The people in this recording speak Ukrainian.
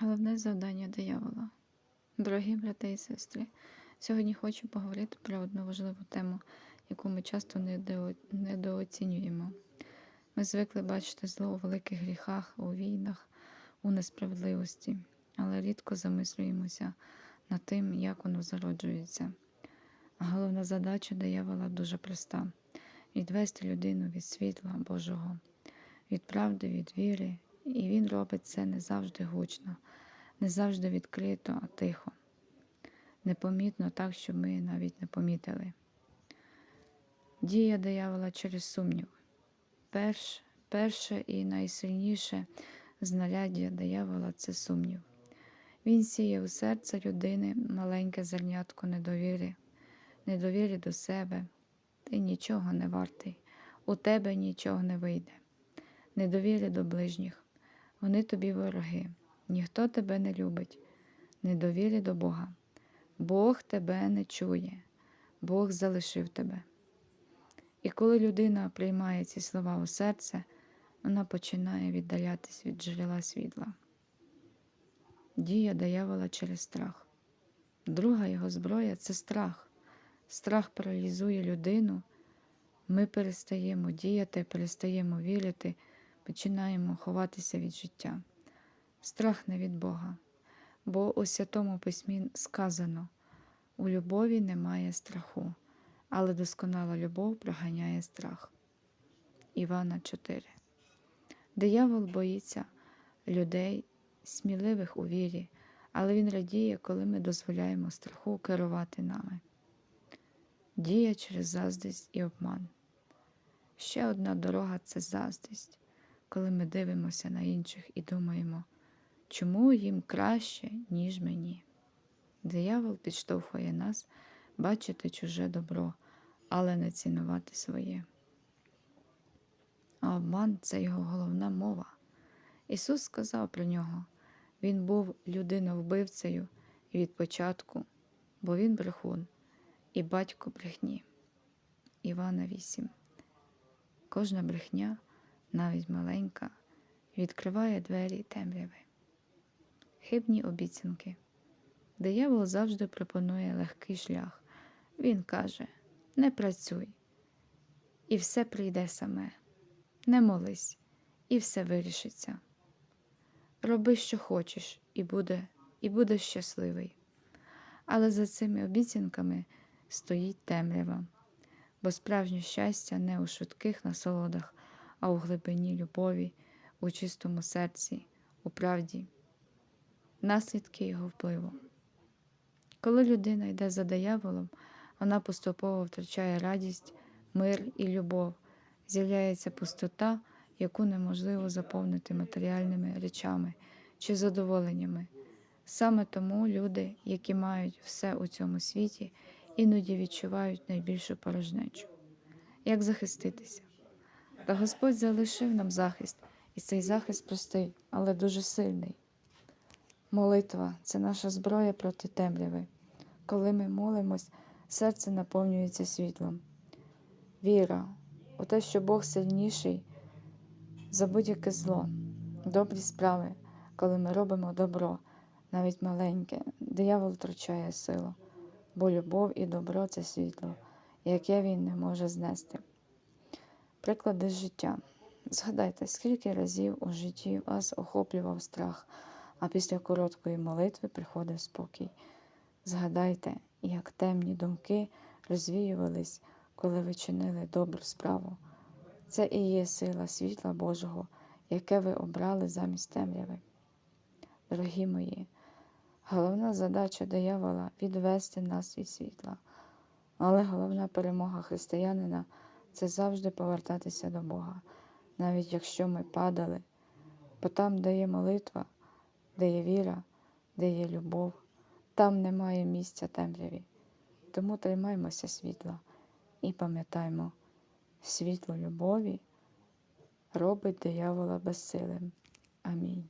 Головне завдання диявола. Дорогі брати і сестри, сьогодні хочу поговорити про одну важливу тему, яку ми часто недооцінюємо. Ми звикли бачити зло у великих гріхах, у війнах, у несправедливості, але рідко замислюємося над тим, як воно зароджується. Головна задача диявола дуже проста: відвести людину від світла Божого, від правди, від віри, і він робить це не завжди гучно, не завжди відкрито, а тихо, непомітно так, щоб ми навіть не помітили. Дія диявола через сумнів. Перш, перше і найсильніше знаряддя диявола це сумнів. Він сіє у серце людини маленьке зернятко недовіри, недовіри до себе. Ти нічого не вартий, у тебе нічого не вийде, недовіри до ближніх. Вони тобі вороги, ніхто тебе не любить, недовіри до Бога. Бог тебе не чує, Бог залишив тебе. І коли людина приймає ці слова у серце, вона починає віддалятись від джерела світла. Дія диявола через страх. Друга його зброя це страх. Страх паралізує людину. Ми перестаємо діяти, перестаємо вірити, починаємо ховатися від життя. Страх не від Бога. Бо у Святому Письмі сказано: у любові немає страху, але досконала любов проганяє страх. Івана 4. Диявол боїться людей, сміливих у вірі, але він радіє, коли ми дозволяємо страху керувати нами. Дія через заздрість і обман. Ще одна дорога це заздрість, коли ми дивимося на інших і думаємо, чому їм краще, ніж мені. Диявол підштовхує нас бачити чуже добро, але не цінувати своє. А обман це його головна мова. Ісус сказав про нього Він був людиновбивцею від початку, бо він брехун і батько брехні. Івана 8. Кожна брехня, навіть маленька, відкриває двері темряви. Хибні обіцянки. Диявол завжди пропонує легкий шлях. Він каже: не працюй, і все прийде саме, не молись, і все вирішиться. Роби, що хочеш, і буде, і будеш щасливий. Але за цими обіцянками стоїть темрява, бо справжнє щастя не у швидких насолодах, а у глибині любові, у чистому серці, у правді, наслідки його впливу. Коли людина йде за дияволом, вона поступово втрачає радість, мир і любов, з'являється пустота, яку неможливо заповнити матеріальними речами чи задоволеннями. Саме тому люди, які мають все у цьому світі, іноді відчувають найбільшу порожнечу. Як захиститися? Та Господь залишив нам захист, і цей захист простий, але дуже сильний. Молитва це наша зброя проти темряви. Коли ми молимось, серце наповнюється світлом. Віра у те, що Бог сильніший за будь-яке зло, добрі справи, коли ми робимо добро, навіть маленьке, диявол втрачає силу, бо любов і добро це світло, яке він не може знести. Приклади з життя. Згадайте, скільки разів у житті вас охоплював страх, а після короткої молитви приходив спокій. Згадайте, як темні думки розвіювались, коли ви чинили добру справу. Це і є сила світла Божого, яке ви обрали замість темряви. Дорогі мої, головна задача диявола відвести нас від світла. Але головна перемога християнина це завжди повертатися до Бога, навіть якщо ми падали, бо там, де є молитва, де є віра, де є любов, там немає місця темряві. Тому тримаймося світла і пам'ятаймо, світло любові робить диявола безсилим. Амінь.